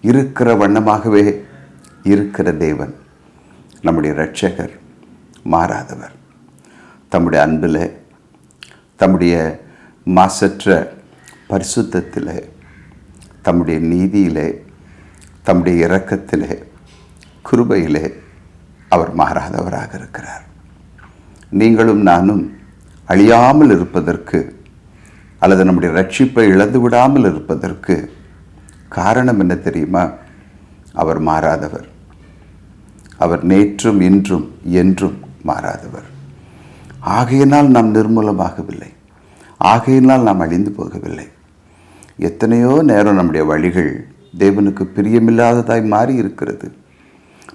இருக்கிற வண்ணமாகவே இருக்கிற தேவன். நம்முடைய இரட்சகர் மாறாதவர். தம்முடைய அன்பில் தம்முடைய மாசற்ற பரிசுத்தத்தில் தம்முடைய நீதியிலே தம்முடைய இரக்கத்திலே குருபையிலே அவர் மாறாதவராக இருக்கிறார். நீங்களும் நானும் அழியாமல் இருப்பதற்கு அல்லது நம்முடைய ரட்சிப்பை இழந்து விடாமல் இருப்பதற்கு காரணம் என்ன தெரியுமா? அவர் மாறாதவர். அவர் நேற்றும் இன்றும் என்றும் மாறாதவர். ஆகையினால் நாம் நிர்மூலமாகவில்லை. ஆகையினால் நாம் அழிந்து போகவில்லை. எத்தனையோ நேரம் நம்முடைய வழிகள் தேவனுக்கு பிரியமில்லாததாய் மாறி இருக்கிறது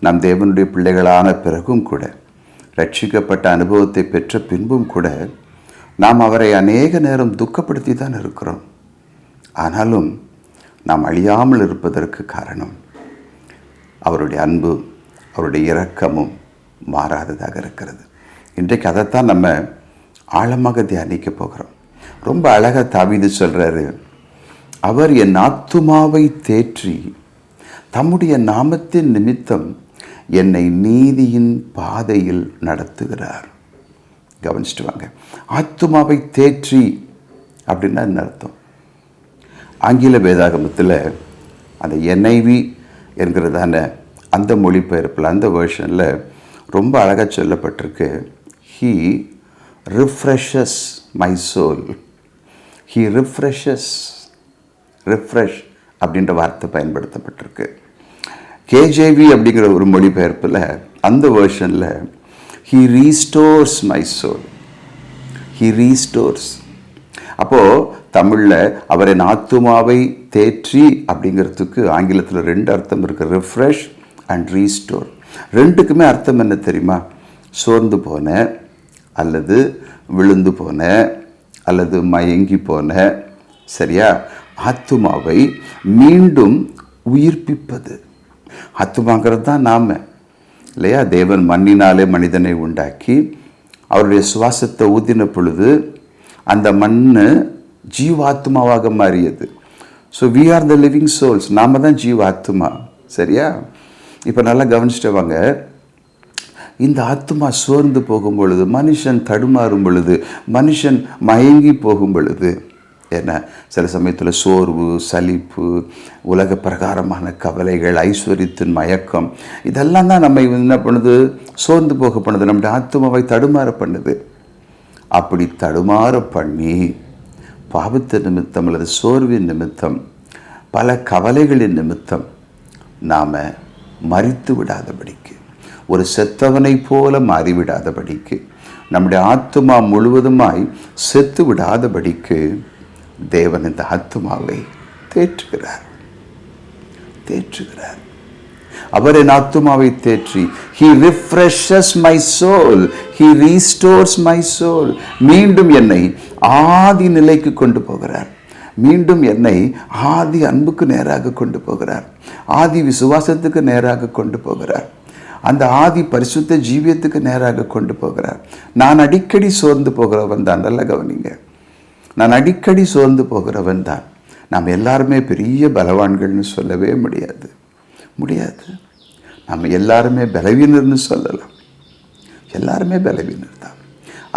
நாம் தேவனுடைய பிள்ளைகளான பிறகும் கூட ரட்சிக்கப்பட்ட அனுபவத்தை பெற்ற பின்பும் கூட நாம் அவரை அநேக நேரம் துக்கப்படுத்தி தான் இருக்கிறோம். ஆனாலும் நாம் அழியாமல் இருப்பதற்கு காரணம் அவருடைய அன்பு அவருடைய இரக்கமும் மாறாததாக இருக்கிறது. இன்றைக்கு அதைத்தான் நம்ம ஆழமாக தியானிக்க போகிறோம். ரொம்ப அழகாக தாவிது சொல்கிறாரு அவர் என் ஆத்துமாவை தேற்றி தம்முடைய நாமத்தின் நிமித்தம் என்னை நீதியின் பாதையில் நடத்துகிறார். கவனிச்சுட்டு வாங்க. ஆத்துமாவை தேற்றி அப்படின்னா என்ன அர்த்தம்? ஆங்கில வேதாகமத்தில் அந்த என்ஐவி என்கிறதான அந்த மொழிபெயர்ப்பில் அந்த வேர்ஷனில் ரொம்ப அழகாக சொல்லப்பட்டிருக்கு. He refreshes my soul he refreshes refresh அப்படின்ற வார்த்தை பயன்படுத்தப்பட்டிருக்கு. கேஜேவி அப்படிங்கிற ஒரு மொழிபெயர்ப்பில் அந்த வேர்ஷனில் he restores my soul he restores அப்போது தமிழில் அவரின் ஆத்துமாவை தேற்றி அப்படிங்கிறதுக்கு ஆங்கிலத்தில் ரெண்டு அர்த்தம் இருக்குது ரிஃப்ரெஷ் அண்ட் ரீஸ்டோர் ரெண்டுக்குமே அர்த்தம் என்ன தெரியுமா? சோர்ந்து போன அல்லது விழுந்து போன அல்லது மயங்கி போன சரியா? ஆத்துமாவை மீண்டும் உயிர்ப்பிப்பது. ஆத்துமாங்கிறது தான் நாம் இல்லையா? தேவன் மண்ணினாலே மனிதனை உண்டாக்கி அவருடைய சுவாசத்தை ஊதின பொழுது அந்த மண் ஜீவாத்மாவாக மாறியது. So we are the living souls நாம தான் ஜீவாத்மா. சரியா? இப்போ நல்லா கவனிச்சிட்டு வாங்க. இந்த ஆத்மா சோர்ந்து போகும் பொழுது மனுஷன் தடுமாறும் பொழுது மனுஷன் மயங்கி போகும் பொழுது என்ன? சில சமயத்தில் சோர்வு சலிப்பு உலக பிரகாரமான கவலைகள் ஐஸ்வர்யத்தின் மயக்கம் இதெல்லாம் தான் நம்ம என்ன பண்ணுது? சோர்ந்து போக பண்ணுது. நம்முடைய ஆத்மாவை தடுமாற பண்ணுது. அப்படி தடுமாற பண்ணி பாவத்து நிமித்தம் அல்லது சோர்வின் நிமித்தம் பல கவலைகளின் நிமித்தம் நாம் மறித்து விடாதபடிக்கு ஒரு செத்தவனை போல மாறிவிடாதபடிக்கு நம்முடைய ஆத்மா முழுவதுமாய் செத்து விடாதபடிக்கு தேவன் இந்த ஆத்மாவை தேற்றுகிறார். தேற்றுகிறார். அவர் என் ஆத்துமாவை தேற்றி. He refreshes my soul he restores my soul மீண்டும் என்னை ஆதி நிலைக்கு கொண்டு போகிறார். மீண்டும் என்னை ஆதி அன்புக்கு நேராக கொண்டு போகிறார். ஆதி விசுவாசத்துக்கு நேராக கொண்டு போகிறார். அந்த ஆதி பரிசுத்த ஜீவியத்துக்கு நேராக கொண்டு போகிறார். நான் அடிக்கடி சோர்ந்து போகிறவன் தான். நல்ல கவனிங்க. நான் அடிக்கடி சோர்ந்து போகிறவன் தான். நாம் எல்லாருமே பெரிய பலவான்கள்னு சொல்லவே முடியாது. முடியாது. நம்ம எல்லாருமே பலவீனர்னு சொல்லலாம். எல்லாருமே பலவீனர் தான்.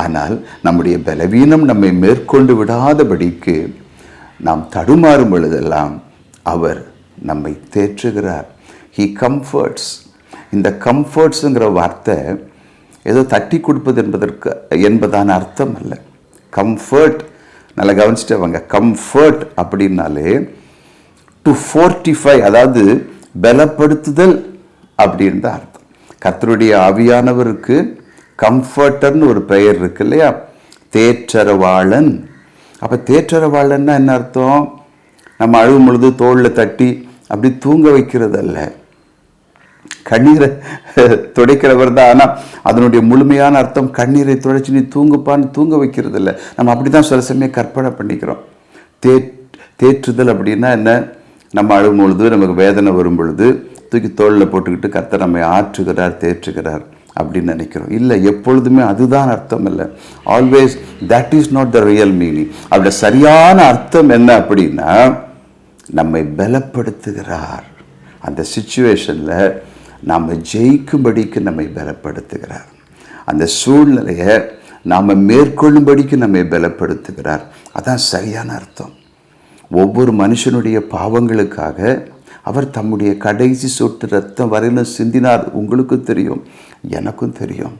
ஆனால் நம்முடைய பலவீனம் நம்மை மேற்கொண்டு விடாதபடிக்கு நாம் தடுமாறும் பொழுதெல்லாம் அவர் நம்மை தேற்றுகிறார். ஹீ கம்ஃபர்ட்ஸ் இந்த கம்ஃபர்ட்ஸுங்கிற வார்த்தை ஏதோ தட்டி கொடுப்பது என்பதற்கு என்பதான அர்த்தம் அல்ல. கம்ஃபர்ட் நல்லா கவனிச்சிட்டவங்க கம்ஃபர்ட் அப்படின்னாலே டு ஃபோர்ட்டிஃபை அதாவது பலப்படுத்துதல் அப்படின்னு தான் அர்த்தம். கத்தருடைய ஆவியானவருக்கு கம்ஃபர்டர்னு ஒரு பெயர் இருக்கு இல்லையா? தேற்றரவாளன் அப்போ தேற்றரவாளன்னா என்ன அர்த்தம்? நம்ம அழுகும் பொழுது தோளில் தட்டி அப்படி தூங்க வைக்கிறதல்ல கண்ணீரை துடைக்கிறவர் தான். ஆனால் அதனுடைய முழுமையான அர்த்தம் கண்ணீரை துடைச்சி நீ தூங்குப்பான்னு தூங்க வைக்கிறது இல்லை. நம்ம அப்படி தான் சில சமயம் கற்பனை பண்ணிக்கிறோம். தே தேற்றுதல் அப்படின்னா என்ன? நம்ம அழுகும் பொழுது நமக்கு வேதனை வரும் பொழுது தூக்கி தோளில் போட்டுக்கிட்டு கர்த்தர் நம்மை ஆற்றுகிறார் தேற்றுகிறார் அப்படின்னு நினைக்கிறோம். இல்லை எப்பொழுதுமே அதுதான் அர்த்தம் இல்லை. Always that is not the real meaning அவருடைய சரியான அர்த்தம் என்ன அப்படின்னா நம்மை பலப்படுத்துகிறார். அந்த சுச்சுவேஷனில் நாம் ஜெயிக்கும்படிக்கு நம்மை பலப்படுத்துகிறார். அந்த சூழ்நிலையை நாம் மேற்கொள்ளும்படிக்கு நம்மை பலப்படுத்துகிறார். அதான் சரியான அர்த்தம். ஒவ்வொரு மனுஷனுடைய பாவங்களுக்காக அவர் தம்முடைய கடைசி சொட்டு ரத்தம் வரையிலும் சிந்தினார். உங்களுக்கும் தெரியும் எனக்கும் தெரியும்.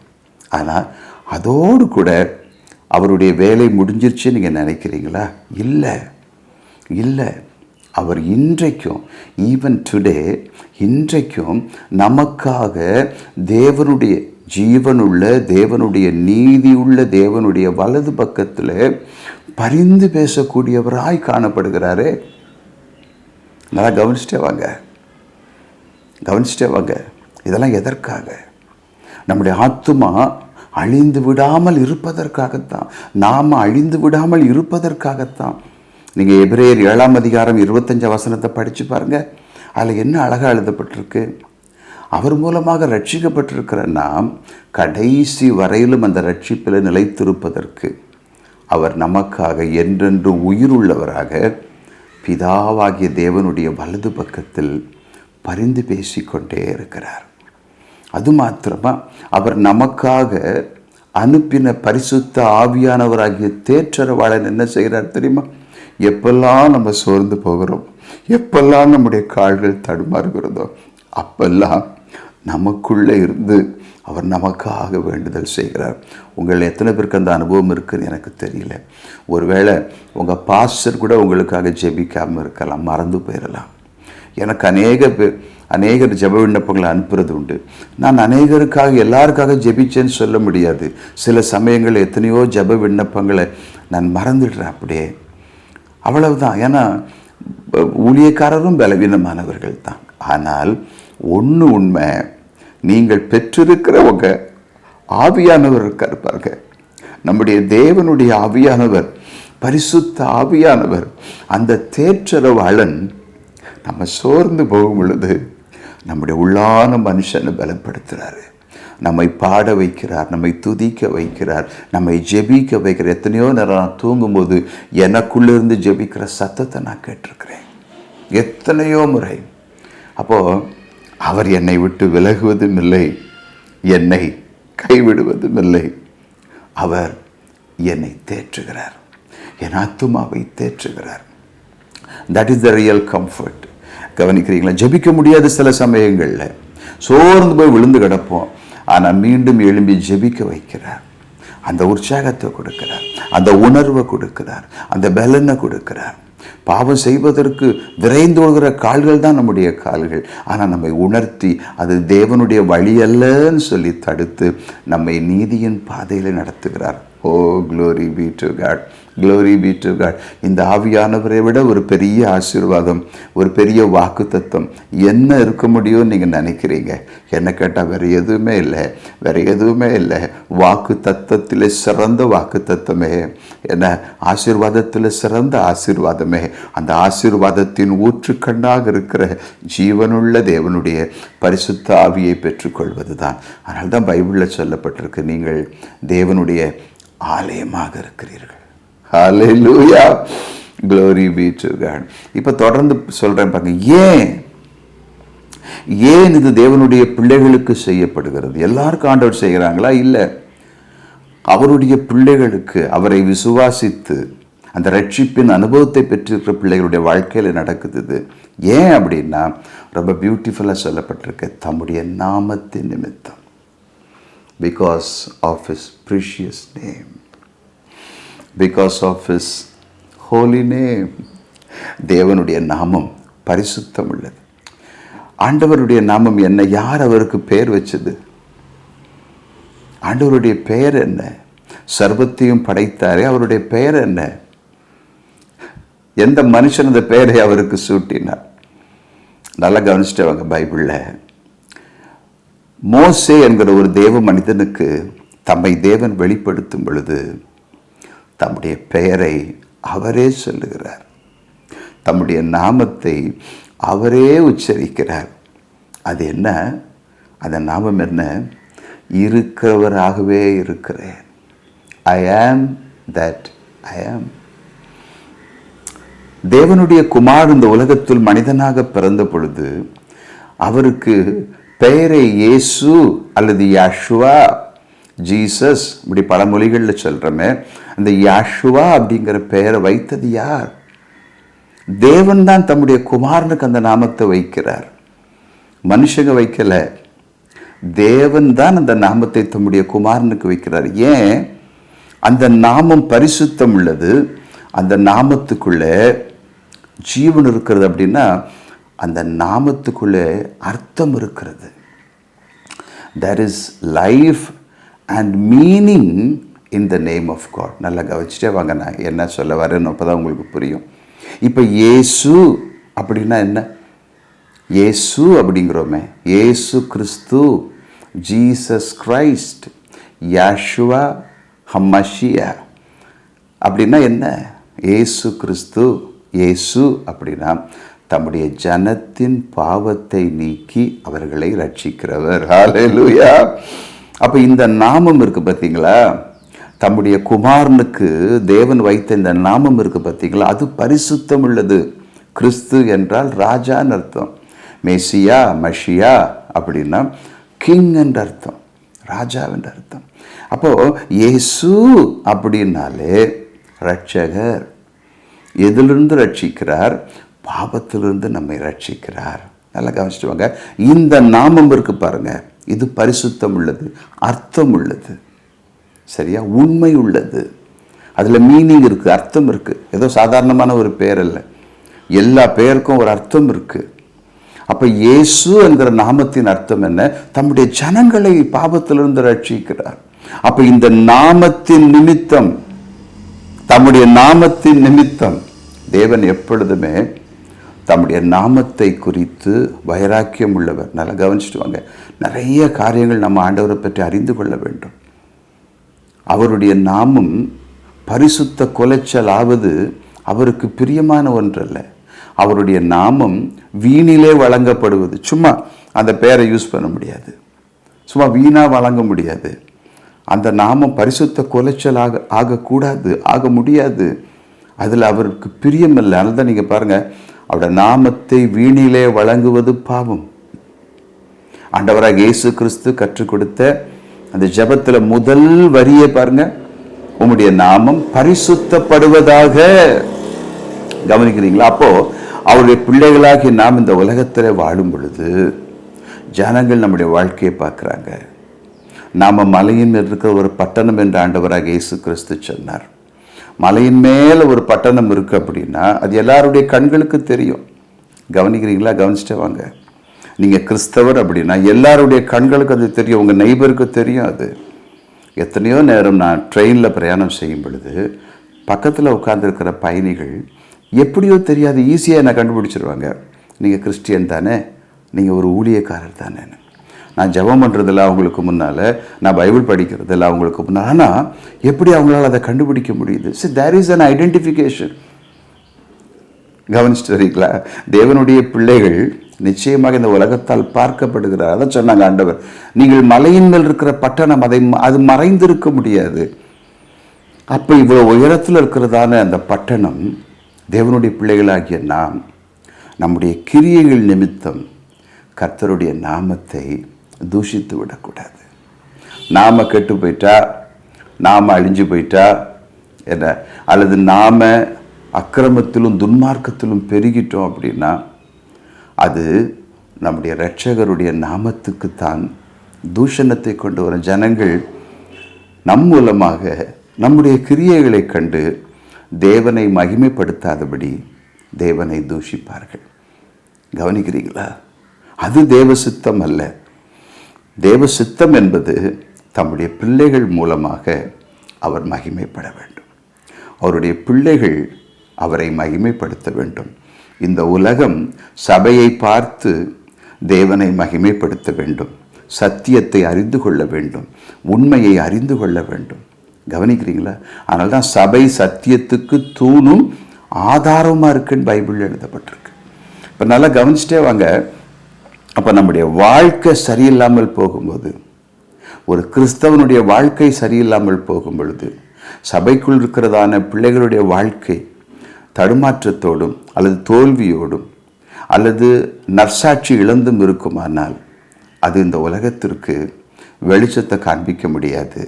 ஆனால் அதோடு கூட அவருடைய வேலை முடிஞ்சிருச்சு நீங்கள் நினைக்கிறீங்களா? இல்லை. இல்லை. அவர் இன்றைக்கும் ஈவன் டுடே இன்றைக்கும் நமக்காக தேவனுடைய ஜீவனுள்ள தேவனுடைய நீதி உள்ள தேவனுடைய வலது பக்கத்தில் பரிந்து பேசக்கூடியவராய் காணப்படுகிறாரே. நல்லா கவனிச்சிட்டே வாங்க. கவனிச்சிட்டே வாங்க. இதெல்லாம் எதற்காக? நம்முடைய ஆத்துமா அழிந்து விடாமல் இருப்பதற்காகத்தான். நாம் அழிந்து விடாமல் இருப்பதற்காகத்தான். நீங்கள் எபிரேயர் ஏழாம் அதிகாரம் இருபத்தஞ்சு வசனத்தை படித்து பாருங்கள் அதில் என்ன அழகாக எழுதப்பட்டிருக்கு? அவர் மூலமாக ரட்சிக்கப்பட்டிருக்கிற நாம் கடைசி வரையிலும் அந்த ரட்சிப்பில் நிலைத்திருப்பதற்கு அவர் நமக்காக என்றென்று உயிருள்ளவராக பிதாவாகிய தேவனுடைய வலது பக்கத்தில் பரிந்து பேசிக்கொண்டே இருக்கிறார். அது மாத்திரமா அவர் நமக்காக அனுப்பின பரிசுத்த ஆவியானவராகிய தேற்றரவாளன் என்ன செய்கிறார் தெரியுமா? எப்பெல்லாம் நம்ம சோர்ந்து போகிறோம் எப்பெல்லாம் நம்முடைய கால்கள் தடுமாறுகிறதோ அப்பெல்லாம் நமக்குள்ளே இருந்து அவர் நமக்காக வேண்டுதல் செய்கிறார். உங்கள் எத்தனை பேருக்கு அந்த அனுபவம் இருக்குன்னு எனக்கு தெரியல. ஒருவேளை உங்கள் பாஸ்டர் கூட உங்களுக்காக ஜெபிக்காமல் இருக்கலாம் மறந்து போயிடலாம். எனக்கு அநேக பேர் அநேகர் ஜெப விண்ணப்பங்களை அனுப்புறது உண்டு. நான் அநேகருக்காக எல்லாருக்காக ஜெபிச்சேன்னு சொல்ல முடியாது. சில சமயங்கள் எத்தனையோ ஜெப விண்ணப்பங்களை நான் மறந்துடுறேன் அப்படியே. அவ்வளவுதான். ஏன்னா ஊழியக்காரரும் பலவீனமானவர்கள் தான். ஆனால் ஒன்று உண்மை நீங்கள் பெற்றிருக்கிறவங்க ஆவியானவர் இருக்கார் பாருங்க. நம்முடைய தேவனுடைய ஆவியானவர் பரிசுத்த ஆவியானவர் அந்த தேற்றரவாளன் நம்ம சோர்ந்து போகும் பொழுது நம்முடைய உள்ளான மனுஷனை பலப்படுத்துகிறாரு நம்மை பாட வைக்கிறார் நம்மை துதிக்க வைக்கிறார் நம்மை ஜெபிக்க வைக்கிறார். எத்தனையோ நேரம் நான் தூங்கும்போது எனக்குள்ளிருந்து ஜெபிக்கிற சத்தத்தை நான் கேட்டிருக்கிறேன். எத்தனையோ முறை. அப்போது அவர் என்னை விட்டு விலகுவதும் இல்லை. என்னை கைவிடுவதும் இல்லை. அவர் என்னை தேற்றுகிறார். என் ஆத்துமாவை தேற்றுகிறார். That is the real comfort கவனிக்கிறீங்களா? ஜபிக்க முடியாத சில சமயங்களில் சோர்ந்து போய் விழுந்து கிடப்போம். ஆனால் மீண்டும் எழும்பி ஜெபிக்க வைக்கிறார். அந்த உற்சாகத்தை கொடுக்கிறார். அந்த உணர்வை கொடுக்கிறார். அந்த பலனை கொடுக்கிறார். பாவம் செய்வதற்கு விரைந்தோடுகிற கால்கள் தான் நம்முடைய கால்கள். ஆனால் நம்மை உணர்த்தி அது தேவனுடைய வழி அல்லன்னு சொல்லி தடுத்து நம்மை நீதியின் பாதையில் நடத்துகிறார். ஓ glory be to God glory be to God இந்த ஆவியானவரை விட ஒரு பெரிய ஆசீர்வாதம் ஒரு பெரிய வாக்கு தத்துவம் என்ன இருக்க முடியும்னு நீங்கள் நினைக்கிறீங்க? என்ன கேட்டால் வேறு எதுவுமே இல்லை வேறு எதுவுமே இல்லை. வாக்கு தத்துவத்தில் சிறந்த வாக்கு தத்துவமே என்ன? ஆசீர்வாதத்தில் சிறந்த ஆசீர்வாதமே. அந்த ஆசீர்வாதத்தின் ஊற்றுக்கண்ணாக இருக்கிற ஜீவனுள்ள தேவனுடைய பரிசுத்த ஆவியை பெற்றுக்கொள்வது தான் அதனால்தான் பைபிளில் சொல்லப்பட்டிருக்கு நீங்கள் தேவனுடைய ஆலயமாக இருக்கிறீர்கள். ஹalleluya glory be to god. இப்போ தொடர்ந்து சொல்கிறேன் பாருங்க. ஏன்? ஏன் இது தேவனுடைய பிள்ளைகளுக்கு செய்யப்படுகிறது? எல்லாருக்கும் ஆண்டவர் செய்கிறாங்களா? இல்லை. அவருடைய பிள்ளைகளுக்கு அவரை விசுவாசித்து அந்த ரட்சிப்பின் அனுபவத்தை பெற்றிருக்கிற பிள்ளைகளுடைய வாழ்க்கையில் நடக்குது. இது ஏன் அப்படின்னா ரொம்ப பியூட்டிஃபுல்லாக சொல்லப்பட்டிருக்கு. தம்முடைய நாமத்தின் நிமித்தம். Because of his precious name because of his holy name தேவனுடைய நாமம் பரிசுத்தம் உள்ளது ஆண்டவருடைய நாமம் என்ன? யார் அவருக்கு பெயர் வச்சது? ஆண்டவருடைய பெயர் என்ன? சர்வத்தையும் படைத்தாரே அவருடைய பெயர் என்ன? எந்த மனுஷன் அந்த பெயரை அவருக்கு சூட்டினார்? நல்லா கவனிச்சிட்டவங்க பைபிளில். மோசே என்கிற ஒரு தேவ மனிதனுக்கு தம்மை தேவன் வெளிப்படுத்தும் பொழுது தம்முடைய பெயரை அவரே சொல்லுகிறார். தம்முடைய நாமத்தை அவரே உச்சரிக்கிறார். அது என்ன? அந்த நாமம் என்ன? இருக்கிறவராகவே இருக்கிறேன். ஐ ஆம் தட் ஐ ஆம் தேவனுடைய குமார் இந்த உலகத்தில் மனிதனாக பிறந்த பொழுது அவருக்கு பெயரை இயேசு அல்லது யாஷுவா ஜீசஸ் இப்படி பல மொழிகளில் சொல்கிறோமே அந்த யாஷுவா அப்படிங்கிற பெயரை வைத்தது யார்? தேவன் தான் தம்முடைய குமாரனுக்கு அந்த நாமத்தை வைக்கிறார். மனுஷங்க வைக்கல. தேவன் தான் அந்த நாமத்தை தம்முடைய குமாரனுக்கு வைக்கிறார். ஏன்? அந்த நாமம் பரிசுத்தம் உள்ளது. அந்த நாமத்துக்குள்ளே ஜீவன் இருக்கிறது அப்படின்னா அந்த நாமத்துக்குள்ளே அர்த்தம் இருக்கிறது. There is life and meaning in the name of God நல்லா கவனிச்சிட்டே வாங்க நான் என்ன சொல்ல வரேன்னு அப்போ தான் உங்களுக்கு புரியும். இப்போ இயேசு அப்படின்னா என்ன? ஏசு அப்படிங்கிறோமே. ஏசு கிறிஸ்து ஜீசஸ் கிரைஸ்ட் யாஷுவா ஹம்மஷியா அப்படின்னா என்ன? ஏசு கிறிஸ்து ஏசு அப்படின்னா தம்முடைய ஜனத்தின் பாவத்தை நீக்கி அவர்களை ரட்சிக்கிறவர் ஹாலேலூயா அப்போ இந்த நாமம் இருக்கு பார்த்தீங்களா? தம்முடைய குமாரனுக்கு தேவன் வைத்த இந்த நாமம் இருக்கு பார்த்தீங்களா? அது பரிசுத்தம் உள்ளது. கிறிஸ்து என்றால் ராஜான்னு அர்த்தம். மேசியா மஷியா அப்படின்னா கிங் என்ற அர்த்தம். ராஜாவென்ற அர்த்தம். அப்போ இயேசு அப்படின்னாலே ரட்சகர் எதிலிருந்து ரட்சிக்கிறார் பாவத்திலிருந்து நம்மை ரட்சிக்கிறார் நல்லா கவனிச்சுட்டு வாங்க இந்த நாமம் இருக்கு பாருங்க. இது பரிசுத்தம் உள்ளது அர்த்தம் உள்ளது. சரியா? உண்மை உள்ளது. அதில் மீனிங் இருக்குது அர்த்தம் இருக்குது ஏதோ சாதாரணமான ஒரு பேர் இல்லை எல்லா பேருக்கும் ஒரு அர்த்தம் இருக்குது அப்போ இயேசு என்கிற நாமத்தின் அர்த்தம் என்ன? தம்முடைய ஜனங்களை பாவத்திலிருந்து ரட்சிக்கிறார் அப்போ இந்த நாமத்தின் நிமித்தம் தம்முடைய நாமத்தின் நிமித்தம் தேவன் எப்பொழுதுமே தம்முடைய நாமத்தை குறித்து வைராக்கியம் உள்ளவர். நல்லா கவனிச்சுட்டு வாங்க. நிறைய காரியங்கள் நம்ம ஆண்டவரை பற்றி அறிந்து கொள்ள வேண்டும். அவருடைய நாமம் பரிசுத்த குலைச்சல் ஆவது அவருக்கு பிரியமான ஒன்றல்ல. அவருடைய நாமம் வீணிலே வழங்கப்படுவது. சும்மா அந்த பெயரை யூஸ் பண்ண முடியாது. சும்மா வீணாக வழங்க முடியாது. அந்த நாமம் பரிசுத்த குலைச்சல் ஆக ஆகக்கூடாது ஆக முடியாது. அதில் அவருக்கு பிரியமில்லை அதனால தான் நீங்கள் பாருங்கள் அவருடைய நாமத்தை வீணிலே வழங்குவது பாவம். ஆண்டவராக இயேசு கிறிஸ்து கற்றுக் கொடுத்த அந்த ஜபத்தில் முதல் வரியை பாருங்க. உம்முடைய நாமம் பரிசுத்தப்படுவதாக கவனிக்கிறீங்களா? அப்போ அவருடைய பிள்ளைகளாகி நாம் இந்த உலகத்தில் வாழும் பொழுது ஜனங்கள் நம்முடைய வாழ்க்கையை பார்க்குறாங்க. நாம மலையின் இருக்கிற ஒரு பட்டணம் என்று ஆண்டவராக இயேசு கிறிஸ்து சொன்னார். மலையின் மேலே ஒரு பட்டணம் இருக்குது அப்படின்னா அது எல்லாருடைய கண்களுக்கு தெரியும். கவனிக்கிறீங்களா? கவனிச்சுட்டே வாங்க. நீங்கள் கிறிஸ்தவர் அப்படின்னா எல்லாருடைய கண்களுக்கு அது தெரியும். உங்கள் நெய்பருக்கு தெரியும் அது. எத்தனையோ நேரம் நான் ட்ரெயினில் பிரயாணம் செய்யும் பொழுது பக்கத்தில் உட்காந்துருக்கிற பயணிகள் எப்படியோ தெரியாது ஈஸியாக என்னை கண்டுபிடிச்சிருவாங்க. நீங்கள் கிறிஸ்டியன் தானே? நீங்கள் ஒரு ஊழியக்காரர் தானேன்னு. நான் ஜெபம் பண்ணுறதில்ல அவங்களுக்கு முன்னால் நான் பைபிள் படிக்கிறதில்ல அவங்களுக்கு முன்னால். ஆனால் எப்படி அவங்களால அதை கண்டுபிடிக்க முடியுது? See there is an identification கவனிச்சுட்டு வரீங்களா? தேவனுடைய பிள்ளைகள் நிச்சயமாக இந்த உலகத்தால் பார்க்கப்படுகிறார். அதை சொன்னாங்க ஆண்டவர். நீங்கள் மலையின் மேல் இருக்கிற பட்டணம் அதை அது மறைந்திருக்க முடியாது. அப்போ இவ்வளோ உயரத்தில் இருக்கிறதான அந்த பட்டணம் தேவனுடைய பிள்ளைகளாகிய நாம் நம்முடைய கிரியைகள் நிமித்தம் கர்த்தருடைய நாமத்தை தூஷித்து விடக்கூடாது. நாம் கெட்டு போயிட்டா நாம் அழிஞ்சு போயிட்டா என்ன? அல்லது நாம் அக்கிரமத்திலும் துன்மார்க்கத்திலும் பெருகிட்டோம் அப்படின்னா அது நம்முடைய இரட்சகருடைய நாமத்துக்குத்தான் தூஷணத்தை கொண்டு வரும். ஜனங்கள் நம் மூலமாக நம்முடைய கிரியைகளை கண்டு தேவனை மகிமைப்படுத்தாதபடி தேவனை தூஷிப்பார்கள். கவனிக்கிறீங்களா அது தேவசித்தம் அல்ல. தேவ சித்தம் என்பது தம்முடைய பிள்ளைகள் மூலமாக அவர் மகிமைப்பட வேண்டும். அவருடைய பிள்ளைகள் அவரை மகிமைப்படுத்த வேண்டும். இந்த உலகம் சபையை பார்த்து தேவனை மகிமைப்படுத்த வேண்டும். சத்தியத்தை அறிந்து கொள்ள வேண்டும். உண்மையை அறிந்து கொள்ள வேண்டும். கவனிக்கிறீங்களா? அதனால தான் சபை சத்தியத்துக்கு தூணும் ஆதாரமாக இருக்குன்னு பைபிள் எழுதப்பட்டிருக்கு. இப்போ நல்லா கவனிச்சிட்டே வாங்க. அப்போ நம்முடைய வாழ்க்கை சரியில்லாமல் போகும்போது ஒரு கிறிஸ்தவனுடைய வாழ்க்கை சரியில்லாமல் போகும் பொழுது சபைக்குள் இருக்கிறதான பிள்ளைகளுடைய வாழ்க்கை தடுமாற்றத்தோடும் அல்லது தோல்வியோடும் அல்லது நற்சாட்சி இழந்தும் இருக்குமானால் அது இந்த உலகத்திற்கு வெளிச்சத்தை காண்பிக்க முடியாது.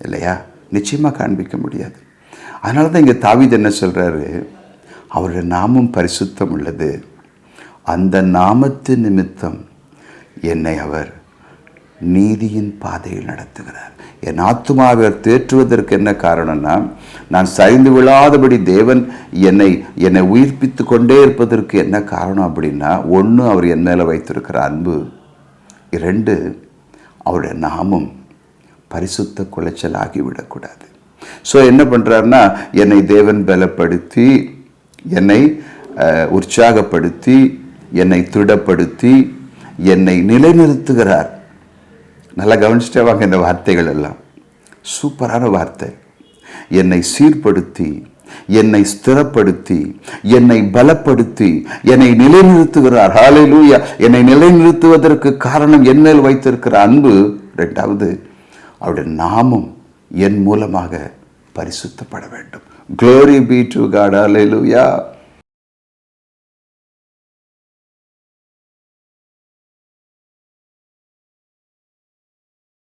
இல்லையா? நிச்சயமாக காண்பிக்க முடியாது. அதனால தான் இங்கே தாவித என்ன சொல்கிறாரு அவருடைய நாமும் பரிசுத்தம் உள்ளது. அந்த நாமத்து நிமித்தம் என்னை அவர் நீதியின் பாதையில் நடத்துகிறார். என் ஆத்துமாவை அவர் தேற்றுவதற்கு என்ன காரணம்னா நான் சரிந்து விழாதபடி தேவன் என்னை என்னை உயிர்ப்பித்து கொண்டே இருப்பதற்கு என்ன காரணம் அப்படின்னா ஒன்று அவர் என் மேலே வைத்திருக்கிற அன்பு இரண்டு அவருடைய நாமம் பரிசுத்த குலைச்சல் ஆகிவிடக்கூடாது ஸோ என்ன பண்ணுறாருன்னா என்னை தேவன் பலப்படுத்தி என்னை உற்சாகப்படுத்தி என்னை திடப்படுத்தி என்னை நிலைநிறுத்துகிறார். நல்லா கவனிச்சுட்டே வாங்க இந்த வார்த்தைகள் எல்லாம். சூப்பரான வார்த்தை. என்னை சீர்படுத்தி என்னை ஸ்திரப்படுத்தி என்னை பலப்படுத்தி என்னை நிலைநிறுத்துகிறார். ஹalleluya என்னை நிலைநிறுத்துவதற்கு காரணம் என்னில் வைத்திருக்கிற அன்பு ரெண்டாவது அவருடைய நாமம் என் மூலமாக பரிசுத்தப்பட வேண்டும். Glory டு காட் ஹாலே லூயா